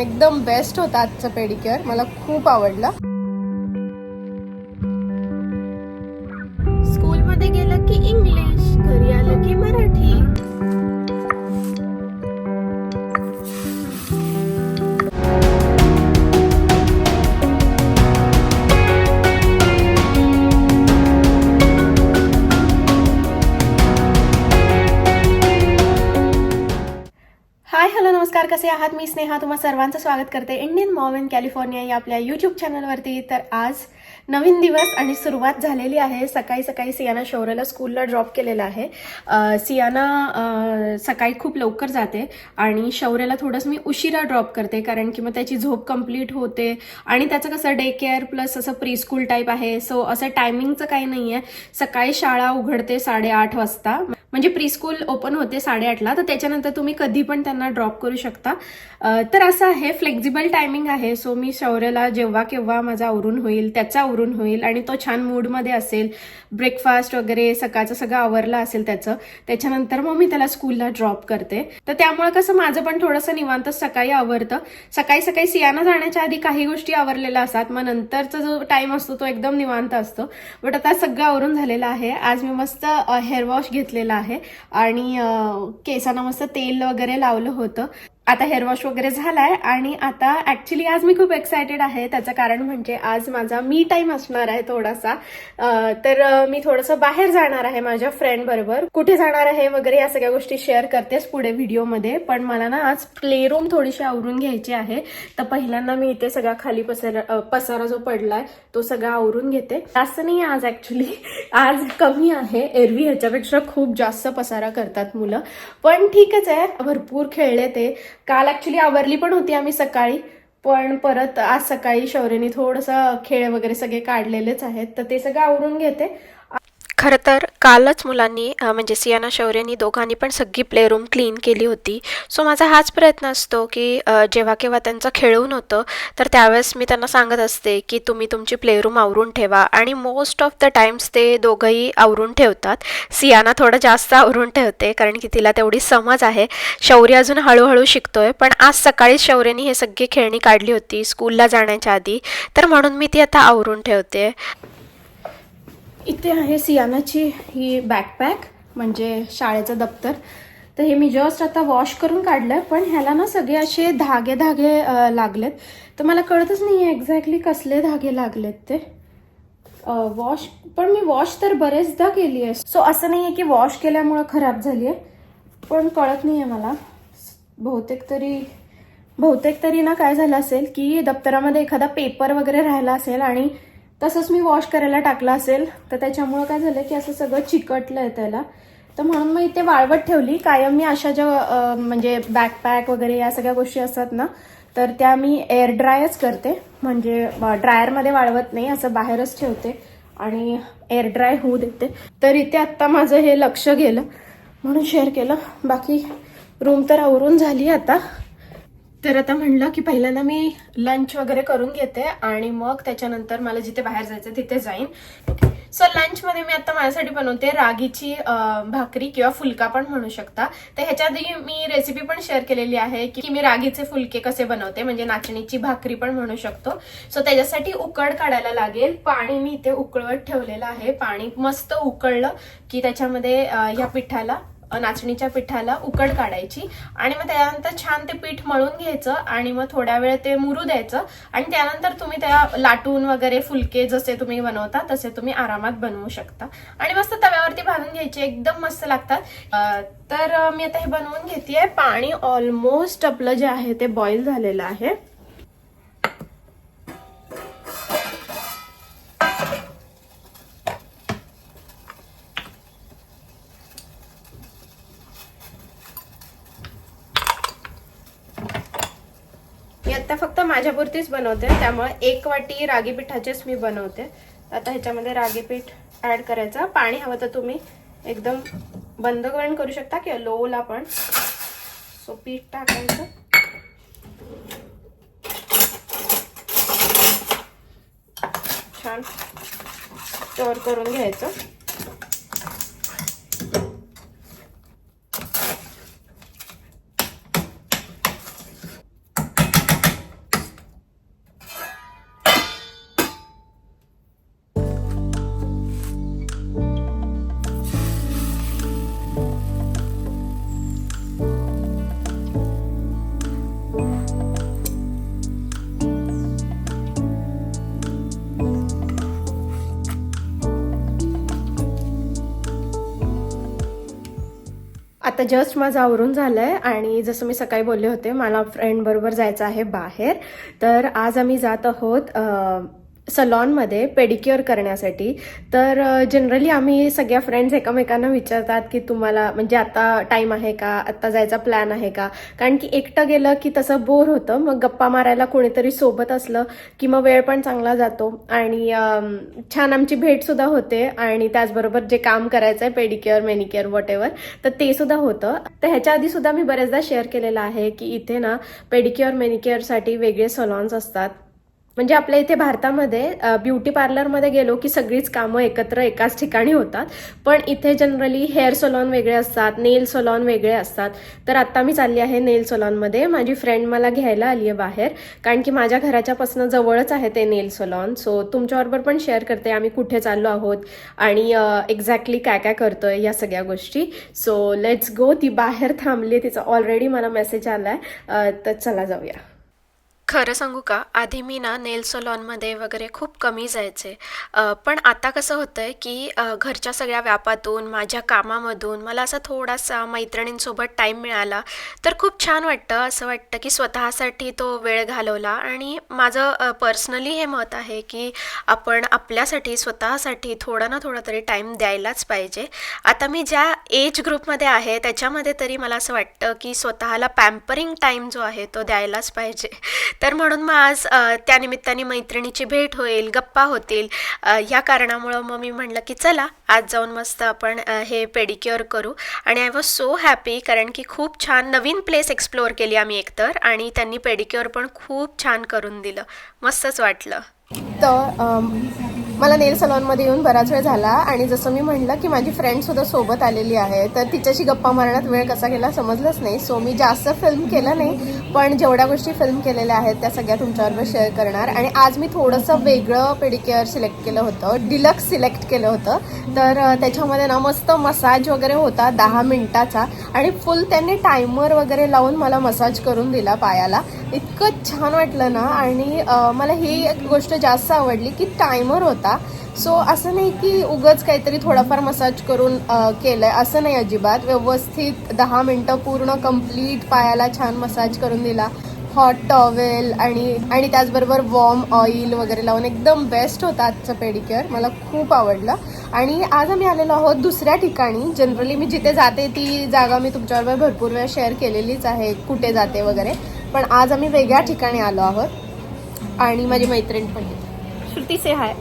एकदम बेस्ट होता आजचं पेडिक्युअर मला खूप आवडलं. हॅलो नमस्कार. कसे आहात? मी स्नेहा. तुम्हा सर्वांचं स्वागत करते इंडियन मॉम इन कॅलिफोर्निया या आपल्या यूट्यूब चॅनलवरती तर आज नवीन दिवस आणि सुरुवात झालेली आहे. सकाळी सकाळी सियाना शौर्यला स्कूलला ड्रॉप केलेला आहे. सियाना सकाळी खूप लवकर जाते आणि शौर्यला थोडंसं मी उशिरा ड्रॉप करते कारण की मग त्याची झोप कंप्लीट होते आणि त्याचं कसं डे केअर प्लस असं प्री स्कूल टाईप आहे. सो असं टायमिंगचं काही नाही आहे सकाळी शाळा उघडते साडेआठ वाजता. म्हणजे प्री स्कूल ओपन होते साडेआठला तर त्याच्यानंतर तुम्ही कधी पण त्यांना ड्रॉप करू शकता. तर असं आहे फ्लेक्झिबल टायमिंग आहे. सो मी शौर्यला जेव्हा केव्हा माझा आवरून होईल त्याचा आवरून होईल आणि तो छान मूडमध्ये असेल ब्रेकफास्ट वगैरे सकाळचं सगळं आवरलं असेल त्याचं त्याच्यानंतर मग मी त्याला स्कूलला ड्रॉप करते. तर त्यामुळे कसं माझं पण थोडंसं निवांत सकाळी आवरतं. सकाळी सकाळी सियाना जाण्याच्या आधी काही गोष्टी आवरलेल्या असतात. मग नंतरचा जो टाइम असतो तो एकदम निवांत असतो. बट आता सगळं आवरून झालेलं आहे. आज मी मस्त हेअर वॉश घेतलेला आहे. आणि केसांना मस्त तेल वगैरे लावलं होतं. आता हेअर वॉश वगैरे झालाय आणि आता ऍक्च्युली आज मी खूप एक्सायटेड आहे. त्याचं कारण म्हणजे आज माझा मी टाइम असणार आहे थोडासा. तर मी थोडंसं बाहेर जाणार आहे माझ्या फ्रेंड बरोबर. कुठे जाणार आहे वगैरे या सगळ्या गोष्टी शेअर करतेस पुढे व्हिडिओमध्ये पण मला ना आज प्ले रूम थोडीशी आवरून घ्यायची आहे. तर पहिल्यांदा मी इथे सगळा खाली पसारा पसारा जो पडलाय तो सगळा आवरून घेते. जास्त नाही आज ऍक्च्युली आज कमी आहे. एरवी ह्याच्यापेक्षा खूप जास्त पसारा करतात मुलं. पण ठीकच आहे. भरपूर खेळले ते. काल ऍक्च्युली आवरली पण होती आम्ही सकाळी पण परत आज सकाळी शौर्यनी थोडंसं खेळ वगैरे सगळे काढलेलेच आहेत. तर ते सगळं आवरून घेते. खरं तर कालच मुलांनी म्हणजे सियाना शौर्यनी दोघांनी पण सगळी प्लेरूम क्लीन केली होती. सो माझा हाच प्रयत्न असतो की जेव्हा केव्हा त्यांचं खेळून होतं तर त्यावेळेस मी त्यांना सांगत असते की तुम्ही तुमची प्लेरूम आवरून ठेवा. आणि मोस्ट ऑफ द टाइम्स ते दोघंही आवरून ठेवतात. सियाना थोडं जास्त आवरून ठेवते कारण की तिला तेवढी समज आहे. शौर्य अजून हळूहळू शिकतोय पण आज सकाळीच शौर्यनी हे सगळी खेळणी काढली होती स्कूलला जाण्याच्या आधी. तर म्हणून मी ती आता आवरून ठेवते. इथे आहे सियानाची ही बॅकपॅक म्हणजे शाळेचं दप्तर. तर हे मी जस्ट आता वॉश करून काढलं पण ह्याला ना सगळे असे धागे धागे लागलेत. तर मला कळतच नाही आहे एक्झॅक्टली कसले धागे लागलेत ते. वॉश पण मी वॉश तर बरेचदा केली आहे सो असं नाही आहे की वॉश केल्यामुळं खराब झाली आहे पण कळत नाही आहे मला. बहुतेक तरी बहुतेक तरी ना काय झालं असेल की दप्तरामध्ये एखादा पेपर वगैरे राहिला असेल आणि तसंच मी वॉश करायला टाकला असेल तर त्याच्यामुळं काय झालं की असं सगळं चिकटलं आहे त्याला. तर म्हणून मग इथे वाळवत ठेवली. कायम मी अशा ज्या म्हणजे बॅकपॅक वगैरे या सगळ्या गोष्टी असतात ना तर त्या मी एअर ड्रायच करते. म्हणजे ड्रायरमध्ये वाळवत नाही असं बाहेरच ठेवते आणि एअर ड्राय होऊ देते. तर इथे आत्ता माझं हे लक्ष गेलं. म्हणून शेअर केलं. बाकी रूम तर आवरून झाली आता. तर आता म्हणलं की पहिल्यांदा मी लंच वगैरे करून घेते आणि मग त्याच्यानंतर मला जिथे बाहेर जायचं तिथे जाईन. सो लंचमध्ये मी आता माझ्यासाठी बनवते रागीची भाकरी किंवा फुलका पण म्हणू शकता. तर ह्याच्या आधी मी रेसिपी पण शेअर केलेली आहे की मी रागीचे फुलके कसे बनवते म्हणजे नाचणीची भाकरी पण म्हणू शकतो. सो त्याच्यासाठी उकड काढायला लागेल. पाणी मी इथे उकळवत ठेवलेलं आहे. पाणी मस्त उकळलं की त्याच्यामध्ये ह्या पिठाला नाचणीच्या पिठाला उकड काढायची आणि मग त्यानंतर छान ते पीठ मळून घ्यायचं आणि मग थोड्या वेळ ते मुरू द्यायचं. आणि त्यानंतर तुम्ही त्या लाटून वगैरे फुलके जसे तुम्ही बनवता तसे तुम्ही आरामात बनवू शकता. आणि मस्त तव्यावरती भाजून घ्यायचे एकदम मस्त लागतात. तर मी आता हे बनवून घेते पाणी ऑलमोस्ट आपलं जे आहे ते बॉईल झालेलं आहे. फक्त बनवते. त्यामुळे एक वाटी रागी पिठाचेच मी बनवते. आता ह्याच्यामध्ये रागी पीठ ऍड करायचं. पाणी हवं तर तुम्ही एकदम बंद करून करू शकता किंवा लोला पण. सो पीठ टाकायचं. छान. स्टोर करून घ्यायचं. आता जस्ट माझं आवरून झालं आहे आणि जसं मी सकाळी बोलले होते मला फ्रेंड बरोबर जायचं आहे बाहेर. तर आज आम्ही जात आहोत सलॉनमध्ये पेडिक्युअर करण्यासाठी तर जनरली आम्ही सगळ्या फ्रेंड्स एकमेकांना विचारतात की तुम्हाला म्हणजे आता टाईम आहे का? आत्ता जायचा प्लॅन आहे का? कारण की एकटं गेलं की तसं बोर होतं. मग गप्पा मारायला कोणीतरी सोबत असलं की मग वेळ पण चांगला जातो. आणि छान आमची भेटसुद्धा होते. आणि त्याचबरोबर जे काम करायचं आहे पेडिक्युअर मेनिक्युअर वॉट एव्हर तर ते सुद्धा होतं. तर ह्याच्या आधी सुद्धा मी बऱ्याचदा शेअर केलेलं आहे की इथे ना पेडिक्युअर मेनिक्युअरसाठी वेगळे सलॉन्स असतात. म्हणजे आपल्या इथे भारतामध्ये ब्युटी पार्लरमध्ये गेलो की सगळीच कामं एकत्र एकाच ठिकाणी होतात. पण इथे जनरली हेअर सलॉन वेगळे असतात नेल सलॉन वेगळे असतात. तर आत्ता मी चालली आहे नेल सलॉनमध्ये. माझी फ्रेंड मला घ्यायला आली आहे बाहेर. कारण की माझ्या घराच्यापासून जवळच आहे ते नेल सलॉन. सो तुमच्याबरोबर पण शेअर करते आम्ही कुठे चाललो आहोत आणि एक्झॅक्टली काय काय करतोय या सगळ्या गोष्टी. सो लेट्स गो ती बाहेर थांबली तिचा ऑलरेडी मला मेसेज आलाय. आहे तर चला जाऊया. खरं सांगू का? आधी मी ना नेल सलॉनमध्ये वगैरे खूप कमी जायचे. अ, पण आता कसं होतं आहे की अ, घरच्या सगळ्या व्यापातून माझ्या कामामधून मला असा थोडासा मैत्रिणींसोबत टाईम मिळाला तर खूप छान वाटतं. असं वाटतं की स्वतःसाठी तो वेळ घालवला आणि माझं पर्सनली हे मत आहे की आपण आपल्यासाठी स्वतःसाठी थोडा ना थोडा तरी टाईम द्यायलाच पाहिजे. आता मी ज्या एज ग्रुपमध्ये आहे त्याच्यामध्ये तरी मला असं वाटतं की स्वतःला पॅम्परिंग टाईम जो आहे तो द्यायलाच पाहिजे. तर म्हणून मग आज त्यानिमित्ताने मैत्रिणीची भेट होईल गप्पा होतील. ह्या कारणामुळं मग मी म्हणलं की चला आज जाऊन मस्त आपण हे पेडिक्युअर करू. आणि आय वॉज सो हॅपी कारण की खूप छान नवीन प्लेस एक्सप्लोअर केली आम्ही एकतर आणि त्यांनी पेडिक्युअर पण खूप छान करून दिलं. मस्तच वाटलं. तर मला नेल सलॉनमध्ये येऊन बराच वेळ झाला आणि जसं मी म्हणलं की माझी फ्रेंडसुद्धा सोबत आलेली आहे तर तिच्याशी गप्पा मारण्यात वेळ कसा गेला समजलंच नाही. सो मी जास्त फिल्म केलं नाही पण जेवढ्या गोष्टी फिल्म केलेल्या आहेत त्या सगळ्या तुमच्याबरोबर शेअर करणार. आणि आज मी थोडंसं वेगळं पेडिक्युअर सिलेक्ट केलं होतं डिलक्स सिलेक्ट केलं होतं. तर त्याच्यामध्ये ना मस्त मसाज वगैरे होता दहा मिनिटाचा. आणि फुल त्यांनी टायमर वगैरे लावून मला मसाज करून दिला पायाला. इतकं छान वाटलं ना. आणि मला ही एक गोष्ट जास्त आवडली की टायमर होता. सो असं नाही की उगच काहीतरी थोडाफार मसाज करून केलं केलंय. असं नाही अजिबात. व्यवस्थित दहा मिनटं पूर्ण कंप्लीट पायाला छान मसाज करून दिला. हॉट टॉवेल आणि आणि त्याचबरोबर वॉर्म ऑइल वगैरे लावून एकदम बेस्ट होता आजचं पेडिक्युअर मला खूप आवडलं. आणि आज आम्ही आलेलो आहोत दुसऱ्या ठिकाणी. जनरली मी जिथे जाते ती जागा मी तुमच्याबरोबर भरपूर वेळा शेअर केलेलीच आहे कुठे जाते वगैरे. पण आज आम्ही वेगळ्या ठिकाणी आलो आहोत. आणि माझी मैत्रीण पण आहे. श्रुती से हाय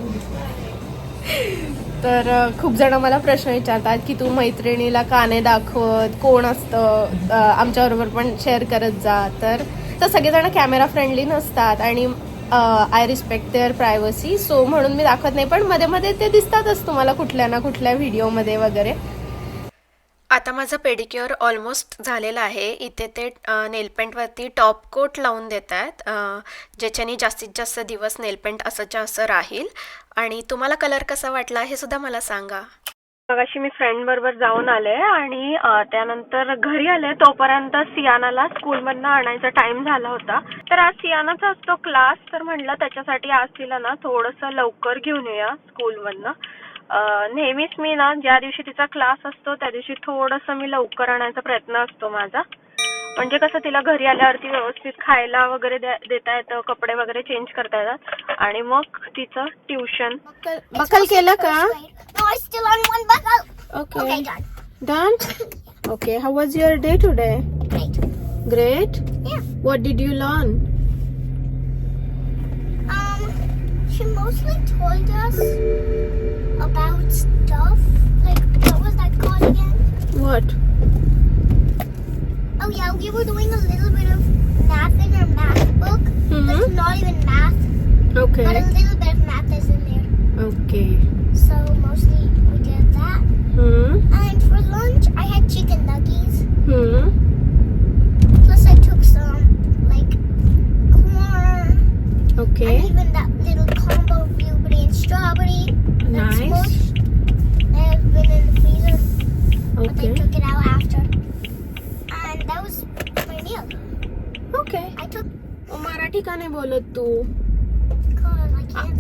तर खूप जण मला प्रश्न विचारतात की तू मैत्रिणीला का नाही दाखवत? कोण असतं? आमच्याबरोबर पण शेअर करत जा. तर तर सगळेजण कॅमेरा फ्रेंडली नसतात आणि I respect their privacy so म्हणून मी दाखवत नाही. पण मध्ये मध्ये ते दिसतातच तुम्हाला कुठल्या ना कुठल्या व्हिडिओमध्ये वगैरे. आता माझं पेडिक्युअर ऑलमोस्ट झालेलं आहे. इथे ते नेलपेंटवरती टॉप कोट लावून देत आहेत ज्याच्याने जास्तीत जास्त दिवस नेलपेंट असंच्या असं राहील. आणि तुम्हाला कलर कसा वाटला हे सुद्धा मला सांगा. मगाशी मी फ्रेंड बरोबर जाऊन आले आणि त्यानंतर घरी आले. तोपर्यंत सियानाला स्कूलमधनं आणायचा टाइम झाला होता. तर आज सियानाचा असतो क्लास तर म्हणलं त्याच्यासाठी आज तिला ना थोडंसं लवकर घेऊन येऊया स्कूलमधनं नेहमीच मी ना ज्या दिवशी तिचा क्लास असतो त्या दिवशी थोडंसं मी लवकर आणायचा प्रयत्न असतो माझा. म्हणजे कसं तिला घरी आल्यावरती व्यवस्थित खायला वगैरे देता येतं कपडे वगैरे चेंज करता येतात. आणि मग तिचं ट्युशन बकल केलं का? Okay done okay how was your day today great what did you learn What? Oh, Oh yeah, we were doing a little bit of math in our math book. But Mhm. it's not even math, Okay. but a little bit of math is in there. Okay. So mostly we did that. Hmm. का नाही बोलत तू?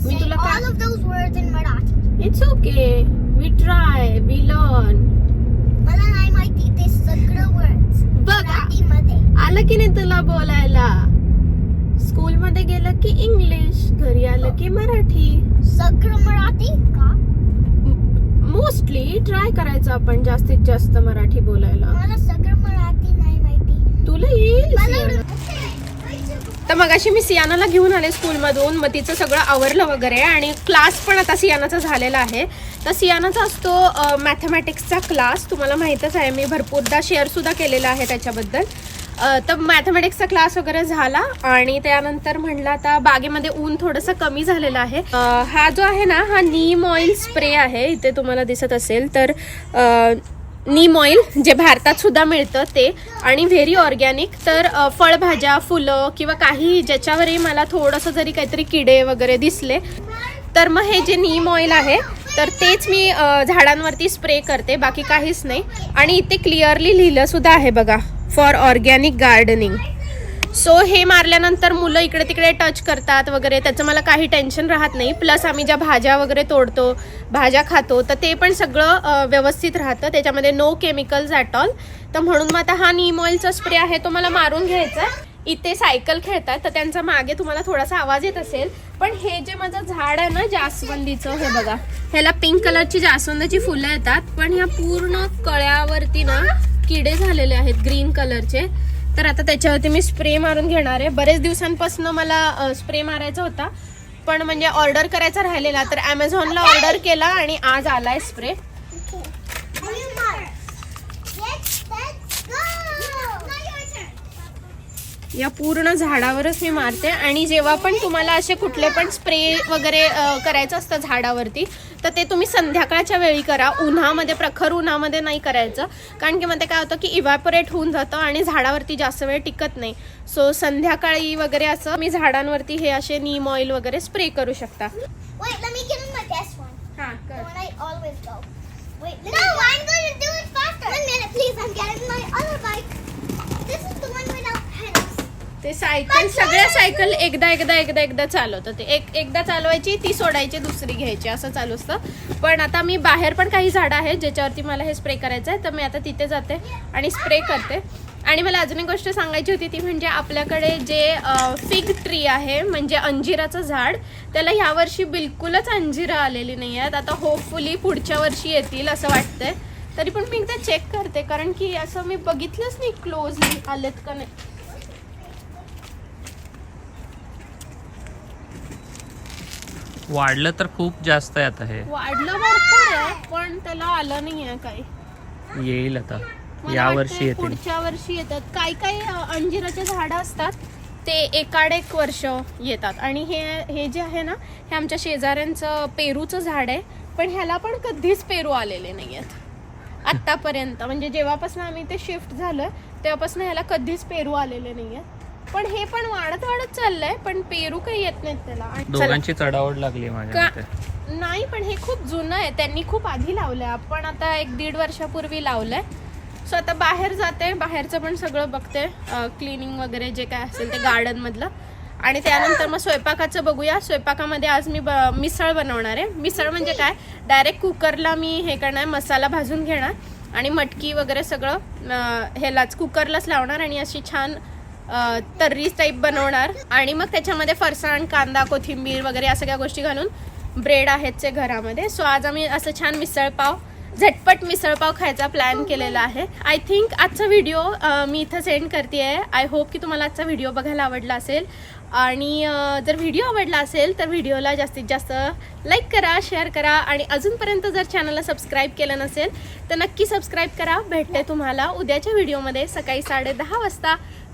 मी तुला काय-. It's okay we try we learn मला नाही माहिती ते सगळं वर्ड्स बघा मराठीमध्ये आलं की नाही तुला बोलायला? स्कूल मध्ये गेलं की इंग्लिश घरी आलं की मराठी. सगळं मराठी का? मोस्टली ट्राय करायचं आपण जास्तीत जास्त मराठी बोलायला. मला सगळं मराठी नाही माहिती. तुला येईल. तर मग अशी मी सियानाला घेऊन आले स्कूलमधून मग तिचं सगळं आवरलं वगैरे आणि क्लास पण आता सियानाचा झालेला आहे. तर सियानाचा असतो मॅथमॅटिक्सचा क्लास तुम्हाला माहीतच आहे मी भरपूरदा शेअरसुद्धा केलेला आहे त्याच्याबद्दल. तर मॅथमॅटिक्सचा क्लास वगैरे झाला आणि त्यानंतर म्हणलं आता बागेमध्ये ऊन थोडंसं कमी झालेलं आहे. हा जो आहे ना हा नीम ऑइल स्प्रे आहे इथे तुम्हाला दिसत असेल तर आ, नीम ऑइल जे भारतात सुद्धा मिळतं ते आणि व्हेरी ऑर्गॅनिक तर फळभाज्या फुलं किंवा काही ज्याच्यावरही मला थोडंसं जरी काहीतरी किडे वगैरे दिसले तर मग हे जे नीम ऑइल आहे तर तेच मी झाडांवरती स्प्रे करते बाकी काहीच नाही. आणि इथे क्लिअरली लिहिलं सुद्धा आहे बघा फॉर ऑर्गॅनिक गार्डनिंग सो हे मारल्यानंतर मुलं इकडे तिकडे टच करतात वगैरे. त्याचं मला काही टेन्शन राहत नाही. प्लस आम्ही ज्या भाज्या वगैरे तोडतो भाज्या खातो तर ते पण सगळं व्यवस्थित राहतं. त्याच्यामध्ये नो केमिकल्स ॲट ऑल तर म्हणून मग आता हा नीम ऑइलचा स्प्रे आहे तो मला मारून घ्यायचा आहे. इथे सायकल खेळतात तर त्यांचा मागे तुम्हाला थोडासा आवाज येत असेल. पण हे जे माझं झाड आहे ना जास्वंदीचं हे बघा. ह्याला पिंक कलरची जास्वंदाची फुलं येतात. पण ह्या पूर्ण कळ्यावरती ना किडे झालेले आहेत ग्रीन कलरचे तर आता त्याच्यावरती मी स्प्रे मारून घेणार आहे. बरेच दिवसांपासून मला स्प्रे मारायचा होता. पण म्हणजे ऑर्डर करायचा राहिलेला तर ॲमेझॉनला ऑर्डर केला आणि आज आलाय स्प्रे. या पूर्ण झाडावरच मी मारते. आणि जेव्हा पण तुम्हाला असे कुठले पण स्प्रे वगैरे करायचं असतं झाडावरती तर ते तुम्ही संध्याकाळच्या वेळी करा. उन्हामध्ये प्रखर उन्हामध्ये नाही करायचं. कारण की मग ते काय होतं की इव्हॅपोरेट होऊन जातं आणि झाडावरती जास्त वेळ टिकत नाही. सो संध्याकाळी वगैरे असं मी झाडांवरती हे असे नीम ऑइल वगैरे स्प्रे करू शकता. Wait, no, I'm going to do it faster. One minute, please. I'm getting my other bike. This is ते सायकल सगळ्या सायकल एकदा एकदा एकदा एकदा चालवतं ते एक एकदा चालवायची ती सोडायची दुसरी घ्यायची असं चालू असतं. पण आता मी बाहेर पण काही झाडं आहेत ज्याच्यावरती मला हे स्प्रे करायचं आहे तर मी आता तिथे जाते आणि स्प्रे करते. आणि मला अजून एक गोष्ट सांगायची होती ती म्हणजे आपल्याकडे जे फिग ट्री आहे म्हणजे अंजिराचं झाड त्याला ह्या वर्षी बिलकुलच अंजिरं आलेली नाही आहेत. आता होपफुली पुढच्या वर्षी येतील असं वाटतंय. तरी पण मी एकदा चेक करते कारण की असं मी बघितलंच नाही क्लोजली आलेत का नाही. वाढलं तर खूप जास्त आहे आता हे. वाढलं भरपूर आहे पण त्याला आलं नाही आहे काही. येईल आता. मला या वाटतंय वर्षी येतील. पुढच्या वर्षी येतात. काही काही अंजिराचे झाडं असतात ते एकाड एक वर्ष येतात. आणि हे हे जे आहे ना हे आमच्या शेजाऱ्यांचं पेरूचं झाड आहे पण ह्याला पण कधीच पेरू आलेले नाही आहेत. आत्तापर्यंत. म्हणजे जेव्हापासून आम्ही ते शिफ्ट झालं तेव्हापासून ह्याला कधीच पेरू आलेले नाही आहेत. पण हे पण वाढत वाढत चाललंय पण पेरू काही येत नाहीत त्याला. आणि चला. दोघांची चढावड लागली माझ्या का मते. नाही पण हे खूप जुनं आहे. त्यांनी खूप आधी लावलंय. आपण आता एक दीड वर्षापूर्वी लावलंय. सो आता बाहेर जाते. बाहेरचं पण सगळं बघते. क्लिनिंग वगैरे जे काय असेल ते गार्डन मधलं. आणि त्यानंतर मग स्वयंपाकाचं बघूया. स्वयंपाकामध्ये आज मी ब- मिसळ बनवणार आहे. मिसळ म्हणजे काय? डायरेक्ट कुकरला मी हे करणार. मसाला भाजून घेणार. आणि मटकी वगैरे सगळं अं, ह्यालाच कुकरलाच लावणार. आणि अशी छान अ, तर्री टाईप बनवणार. आणि मग त्याच्यामध्ये फरसाण कांदा कोथिंबीर वगैरे या सगळ्या गोष्टी घालून ब्रेड आहेतचे घरामध्ये. सो आज आम्ही असं छान मिसळपाव झटपट मिसळपाव खायचा प्लॅन केलेला आहे. आय थिंक आजचा व्हिडिओ मी इथं सेंड करते आहे आय होप की तुम्हाला आजचा व्हिडिओ बघायला आवडला असेल. आणि जर व्हिडिओ आवडला असेल तर व्हिडिओला जास्तीत जास्त लाईक करा शेअर करा. आणि अजूनपर्यंत जर चॅनलला सबस्क्राईब केलं नसेल तर नक्की सबस्क्राईब करा. भेटते तुम्हाला उद्याच्या व्हिडिओमध्ये सकाळी साडेदहा वाजता.